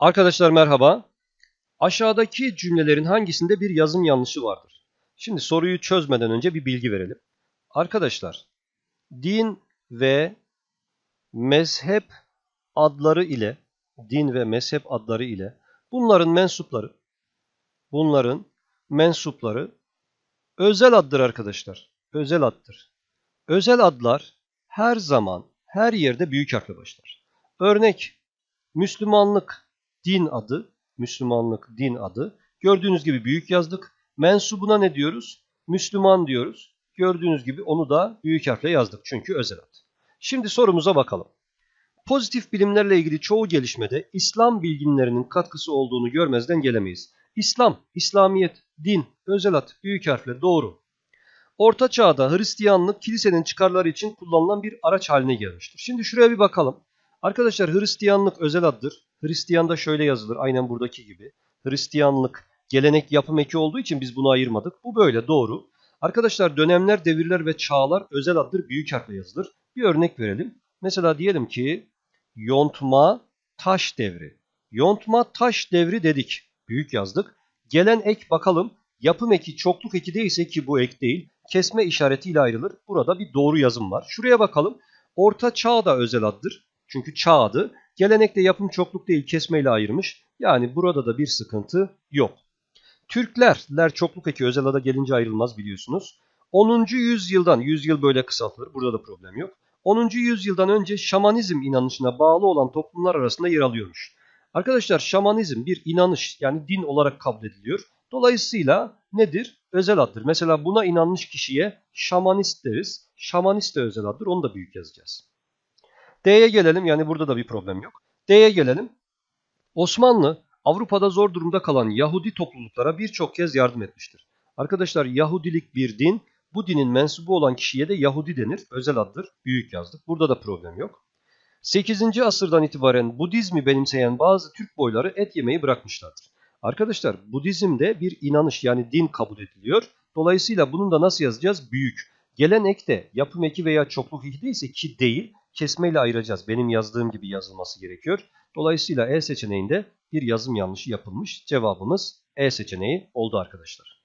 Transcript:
Arkadaşlar merhaba. Aşağıdaki cümlelerin hangisinde bir yazım yanlışı vardır? Şimdi soruyu çözmeden önce bir bilgi verelim. Arkadaşlar, din ve mezhep adları ile din ve mezhep adları ile bunların mensupları bunların mensupları özel addır arkadaşlar. Özel addır. Özel adlar her zaman her yerde büyük harfle başlar. Örnek Müslümanlık din adı, Müslümanlık din adı. Gördüğünüz gibi büyük yazdık. Mensubuna ne diyoruz? Müslüman diyoruz. Gördüğünüz gibi onu da büyük harfle yazdık çünkü özel ad. Şimdi sorumuza bakalım. Pozitif bilimlerle ilgili çoğu gelişmede İslam bilginlerinin katkısı olduğunu görmezden gelemeyiz. İslam, İslamiyet, din, özel ad, büyük harfle doğru. Orta çağda Hristiyanlık kilisenin çıkarları için kullanılan bir araç haline gelmiştir. Şimdi şuraya bir bakalım. Arkadaşlar Hristiyanlık özel addır. Hristiyan da şöyle yazılır aynen buradaki gibi. Hristiyanlık gelenek yapım eki olduğu için biz bunu ayırmadık. Bu böyle doğru. Arkadaşlar dönemler, devirler ve çağlar özel addır büyük harfle yazılır. Bir örnek verelim. Mesela diyelim ki yontma taş devri. Yontma taş devri dedik. Büyük yazdık. Gelen ek bakalım. Yapım eki çokluk eki değilse ki bu ek değil. Kesme işaretiyle ayrılır. Burada bir doğru yazım var. Şuraya bakalım. Orta çağ da özel addır. Çünkü çağ adı. Gelenekte yapım çokluk değil kesmeyle ayırmış. Yani burada da bir sıkıntı yok. Türkler, ler çokluk eki özel ada gelince ayrılmaz biliyorsunuz. 10. yüzyıldan, yüzyıl böyle kısaltılır. Burada da problem yok. 10. yüzyıldan önce şamanizm inanışına bağlı olan toplumlar arasında yer alıyormuş. Arkadaşlar şamanizm bir inanış yani din olarak kabul ediliyor. Dolayısıyla nedir? Özel addır. Mesela buna inanmış kişiye şamanist deriz. Şamanist de özel addır. Onu da büyük yazacağız. D'ye gelelim. Yani burada da bir problem yok. D'ye gelelim. Osmanlı Avrupa'da zor durumda kalan Yahudi topluluklara birçok kez yardım etmiştir. Arkadaşlar Yahudilik bir din. Bu dinin mensubu olan kişiye de Yahudi denir. Özel addır. Büyük yazdık. Burada da problem yok. 8. asırdan itibaren Budizmi benimseyen bazı Türk boyları et yemeyi bırakmışlardır. Arkadaşlar Budizm'de bir inanış yani din kabul ediliyor. Dolayısıyla bunun da nasıl yazacağız? Büyük. Gelen ek de yapım eki veya çokluk eki değilse ki değil kesmeyle ayıracağız. Benim yazdığım gibi yazılması gerekiyor. Dolayısıyla E seçeneğinde bir yazım yanlışı yapılmış. Cevabımız E seçeneği oldu arkadaşlar.